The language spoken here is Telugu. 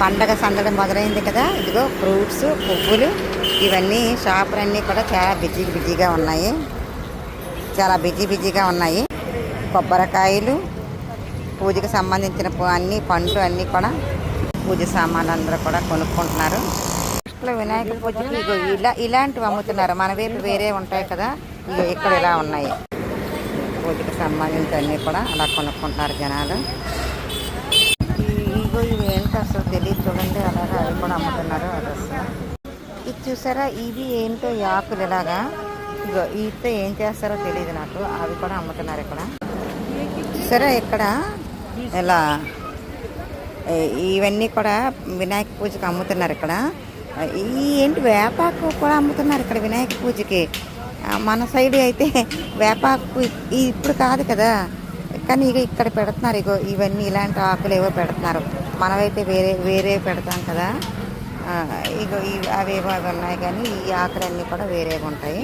పండగ సందడి మొదలైంది కదా ఇదిగో ఫ్రూట్స్ పువ్వులు ఇవన్నీ షాపులన్నీ కూడా చాలా బిజీ బిజీగా ఉన్నాయి. చాలా బిజీ బిజీగా ఉన్నాయి. కొబ్బరికాయలు పూజకు సంబంధించిన అన్ని పండ్లు అన్నీ కూడా పూజ సామాన్లు అందరూ కూడా కొనుక్కుంటున్నారు. ఇట్లా వినాయక పూజకి ఇగో ఇలా ఇలాంటివి అమ్ముతున్నారు. మన వైపు వేరే ఉంటాయి కదా ఇగో ఇక్కడ ఇలా ఉన్నాయి. పూజకి సంబంధించి అన్నీ కూడా అలా కొనుక్కుంటున్నారు జనాలు. ఇగో ఇవి తెలియదు చూడండి అలాగే అవి కూడా అమ్ముతున్నారు ఇది చూసారా? ఇవి ఏంటో ఈ ఆకులు ఇలాగా. ఇగో వీటితో ఏం చేస్తారో తెలియదు నాకు. అవి కూడా అమ్ముతున్నారు ఇక్కడ. చూసారా ఇక్కడ? ఇలా ఇవన్నీ కూడా వినాయక పూజకి అమ్ముతున్నారు ఇక్కడ. ఈ ఏంటి వేపాకు కూడా అమ్ముతున్నారు ఇక్కడ వినాయక పూజకి? మన సైడ్ అయితే వేపాకు ఇప్పుడు కాదు కదా. కానీ ఇక ఇక్కడ పెడుతున్నారు ఇగో ఇవన్నీ ఇలాంటి ఆకులు ఏవో పెడుతున్నారు. మనమైతే వేరే వేరే పెడతాం కదా. ఇగో ఇవి అవేవో అవి ఉన్నాయి కానీ ఈ ఆకులన్నీ కూడా వేరేగా ఉంటాయి.